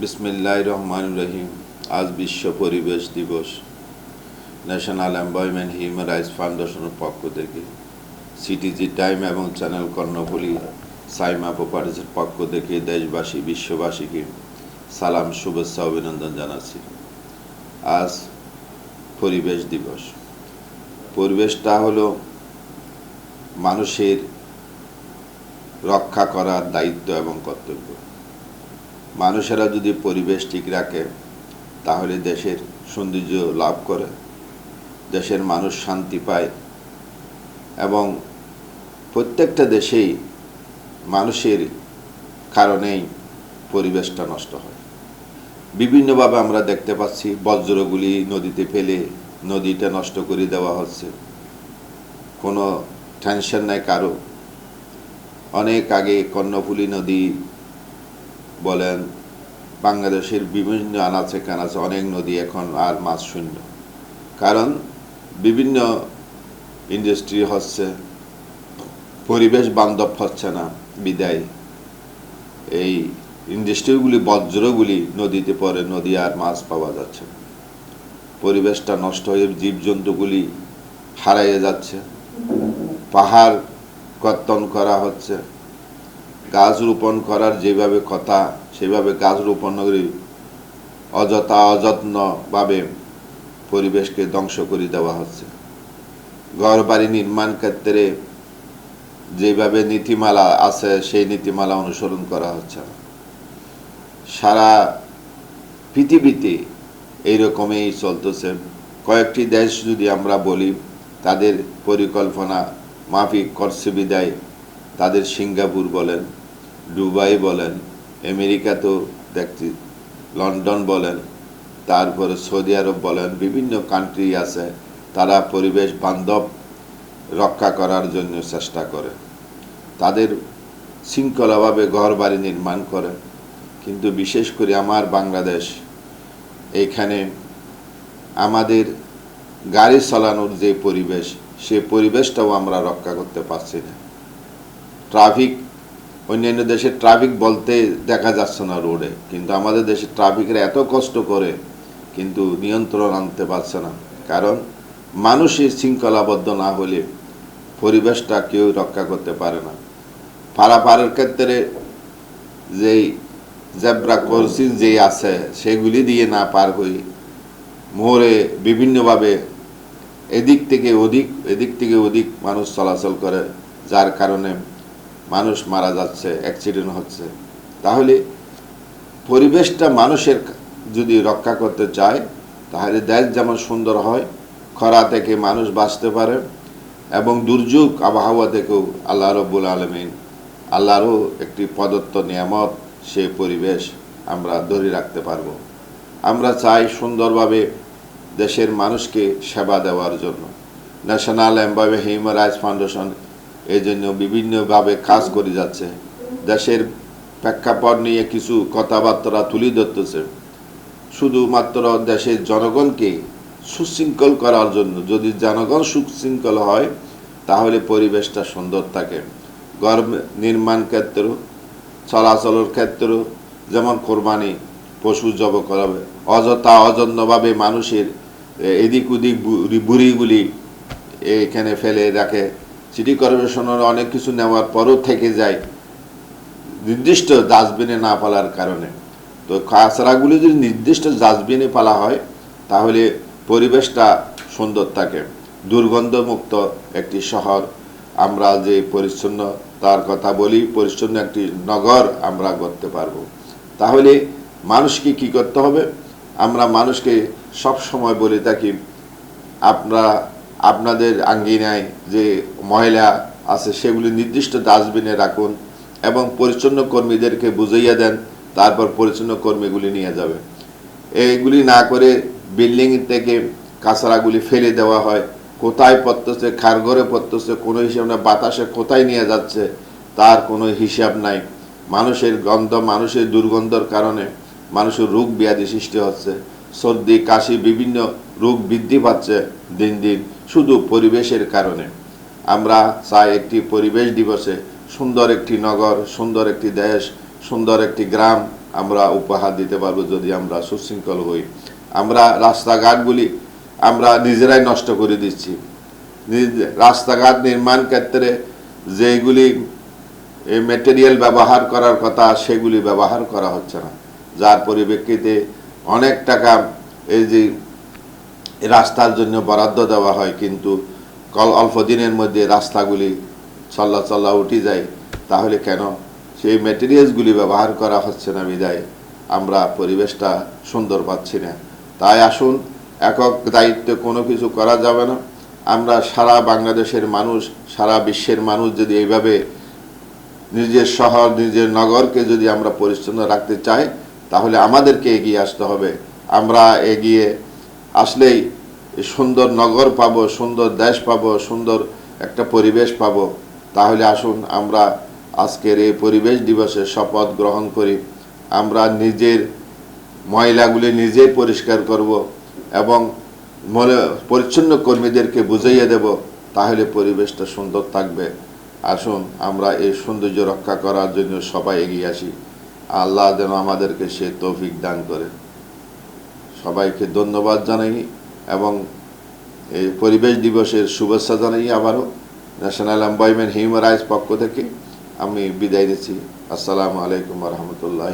বিসমিল্লাহ রহমান রহিম আজ বিশ্ব পরিবেশ দিবস ন্যাশনাল এমপ্লয়মেন্ট হিউম্যান রাইটস ফাউন্ডেশনের পক্ষ থেকে সিটিজি টাইম এবং চ্যানেল কর্ণফুলি সাইমা প্রপার্টিসের পক্ষ থেকে দেশবাসী, বিশ্ববাসীকে সালাম, শুভেচ্ছা, অভিনন্দন জানাচ্ছি। আজ পরিবেশ দিবস। পরিবেশটা হলো মানুষের রক্ষা করার দায়িত্ব এবং কর্তব্য। মানুষেরা যদি পরিবেশ ঠিক রাখে, তাহলে দেশের সৌন্দর্য লাভ করে, দেশের মানুষ শান্তি পায় এবং প্রত্যেকটা দেশেই মানুষের কারণেই পরিবেশটা নষ্ট হয়। বিভিন্নভাবে আমরা দেখতে পাচ্ছি, বজ্রগুলি নদীতে ফেলে নদীটা নষ্ট করে দেওয়া হচ্ছে। কোনো টেনশন নাই কারও। অনেক আগে কর্ণফুলী নদী বলেন, বাংলাদেশের বিভিন্ন আনাচে কানাচে অনেক নদী এখন আর মাছ শূন্য। কারণ বিভিন্ন ইন্ডাস্ট্রি হচ্ছে, পরিবেশ বান্ধব হচ্ছে না বিদায়। এই ইন্ডাস্ট্রিগুলি বজ্রগুলি নদীতে পড়ে, নদী আর মাছ পাওয়া যাচ্ছে পরিবেশটা নষ্ট হয়ে জীবজন্তুগুলি হারাইয়ে যাচ্ছে। পাহাড় কর্তন করা হচ্ছে। গাছ রোপণ করার যেভাবে কথা, সেভাবে গাছ রোপণ করে, অযথা অযত্নভাবে পরিবেশকে ধ্বংস করে দেওয়া হচ্ছে। ঘর বাড়ি নির্মাণ ক্ষেত্রে যেভাবে নীতিমালা আছে, সেই নীতিমালা অনুসরণ করা হচ্ছে সারা পৃথিবীতে এইরকমই চলতেছে। কয়েকটি দেশ যদি আমরা বলি, তাদের পরিকল্পনা মাফিক করছে বিদায় তাদের সিঙ্গাপুর বলেন, দুবাই বলেন আমেরিকা তো দেখছি লন্ডন বলেন, তারপরে সৌদি আরব বলেন, বিভিন্ন কান্ট্রি আছে, তারা পরিবেশ বান্ধব রক্ষা করার জন্য চেষ্টা করে। তাদের শৃঙ্খলাভাবে ঘর বাড়ি নির্মাণ করে। কিন্তু বিশেষ করে আমার বাংলাদেশ এইখানে আমাদের গাড়ি চালানোর যে পরিবেশ, সে পরিবেশটাও আমরা রক্ষা করতে পারছি না। ট্রাফিক, অন্যান্য দেশে ট্রাফিক বলতে দেখা যাচ্ছে না রোডে, কিন্তু আমাদের দেশে ট্রাফিকের এত কষ্ট করে কিন্তু নিয়ন্ত্রণ আনতে পারছে না। কারণ মানুষের শৃঙ্খলাবদ্ধ না হলে পরিবেশটা কেউ রক্ষা করতে পারে না। পারাপারের ক্ষেত্রে যেই জেব্রা ক্রসিং যেই আছে, সেগুলি দিয়ে না পার হই, মোড়ে বিভিন্নভাবে এদিক থেকে অধিক এদিক থেকে অধিক মানুষ চলাচল করে, যার কারণে মানুষ মারা যাচ্ছে অ্যাক্সিডেন্ট হচ্ছে, তাহলে পরিবেশটা মানুষের যদি রক্ষা করতে চায়, তাহলে দেশ যেমন সুন্দর হয়, খরা থেকে মানুষ বাঁচতে পারে, এবং দুর্যোগ আবহাওয়া থেকেও আল্লাহ রব্বুল আলমিন, আল্লাহরও একটি প্রদত্ত নিয়ামত, সে পরিবেশ আমরা ধরে রাখতে পারব। আমরা চাই সুন্দরভাবে দেশের মানুষকে সেবা দেওয়ার জন্য। ন্যাশনাল এমভাবে হিউম্যান রাইটস ফাউন্ডেশন এই জন্য বিভিন্নভাবে কাজ করে যাচ্ছে। দেশের প্রেক্ষাপট নিয়ে কিছু কথাবার্তা তুলে ধরতেছে। শুধুমাত্র দেশের জনগণকে সুশৃঙ্খল করার জন্য। যদি জনগণ সুশৃঙ্খল হয়, তাহলে পরিবেশটা সুন্দর থাকে। ঘর নির্মাণ ক্ষেত্র, চলাচলের ক্ষেত্র, যেমন কোরবানি পশু জব করা, অযথা অযত্নভাবে মানুষের এদিক ওদিক বুড়ি- বুড়িগুলি এখানে ফেলে রাখে। সিটি কর্পোরেশনের অনেক কিছু নেওয়ার পরও থেকে যায় নির্দিষ্ট ডাস্টবিনে না ফেলার কারণে। তো কাঁচরাগুলি যদি নির্দিষ্ট ডাস্টবিনে ফেলা হয়, তাহলে পরিবেশটা সুন্দর থাকে। দুর্গন্ধমুক্ত একটি শহর। আমরা যে পরিচ্ছন্নতার কথা বলি, পরিচ্ছন্ন একটি নগর আমরা করতে পারব। তাহলে মানুষকে কি করতে হবে? আমরা মানুষকে সব সময় বলে থাকি, আপনারা আপনাদের আঙ্গিনায় যে ময়লা আছে, সেগুলি নির্দিষ্ট ডাস্টবিনে রাখুন এবং পরিচ্ছন্ন কর্মীদেরকে বুঝাইয়া দেন, তারপর পরিচ্ছন্ন কর্মীগুলি নিয়ে যাবে। এইগুলি না করে বিল্ডিং থেকে কাঁচরাগুলি ফেলে দেওয়া হয়। কোথায় পড়তেছে খারঘরে পড়তেছে, কোনো হিসাব না, বাতাসে কোথায় নিয়ে যাচ্ছে, তার কোনো হিসাব নাই। মানুষের গন্ধ, মানুষের দুর্গন্ধর কারণে মানুষের রোগ ব্যাধি সৃষ্টি হচ্ছে। সর্দি, কাশি, বিভিন্ন রোগ বৃদ্ধি পাচ্ছে দিন দিন। শুধু পরিবেশের কারণে। আমরা চাই একটি পরিবেশ দিবসে সুন্দর একটি নগর, সুন্দর একটি দেশ, সুন্দর একটি গ্রাম আমরা উপহার দিতে পারব যদি আমরা সুশৃঙ্খল হই। আমরা রাস্তাঘাটগুলি আমরা নিজেরাই নষ্ট করে দিচ্ছি। রাস্তাঘাট নির্মাণ ক্ষেত্রে যেগুলি মেটেরিয়াল ব্যবহার করার কথা, সেগুলি ব্যবহার করা হচ্ছে না। যার পরিপ্রেক্ষিতে অনেক টাকা এই যে রাস্তার জন্য বরাদ্দ দেওয়া হয়, কিন্তু কল অল্প দিনের মধ্যে রাস্তাগুলি চল্লা চল্লা উঠে যায়, তাহলে কেন? সেই মেটেরিয়ালসগুলি ব্যবহার করা হচ্ছে না বিদায়। আমরা পরিবেশটা সুন্দর পাচ্ছি না। তাই আসুন, একক দায়িত্বে কোনো কিছু করা যাবে না। আমরা সারা বাংলাদেশের মানুষ, সারা বিশ্বের মানুষ যদি এইভাবে নিজের শহর, নিজের নগরকে যদি আমরা পরিচ্ছন্ন রাখতে চাই, তাহলে আমাদেরকে এগিয়ে আসতে হবে। আমরা এগিয়ে আসলেই সুন্দর নগর পাবো, সুন্দর দেশ পাবো, সুন্দর একটা পরিবেশ পাবো, তাহলে আসুন আমরা আজকের এই পরিবেশ দিবসের শপথ গ্রহণ করি। আমরা নিজের ময়লাগুলি নিজেই পরিষ্কার করব এবং মনে- পরিচ্ছন্ন কর্মীদেরকে বুঝাইয়ে দেব, তাহলে পরিবেশটা সুন্দর থাকবে। আসুন আমরা এই সৌন্দর্য রক্ষা করার জন্য সবাই এগিয়ে আসি। আল্লাহ যেন আমাদেরকে সে তৌফিক দান করে। সবাইকে ধন্যবাদ জানাই। এবং এই পরিবেশ দিবসের শুভেচ্ছা জানাই আবারও ন্যাশনাল এমপ্লয়মেন্ট হিউম্যান রাইটস পক্ষ থেকে আমি বিদায় দিচ্ছি আসসালামু আলাইকুম রহমতুল্লাহ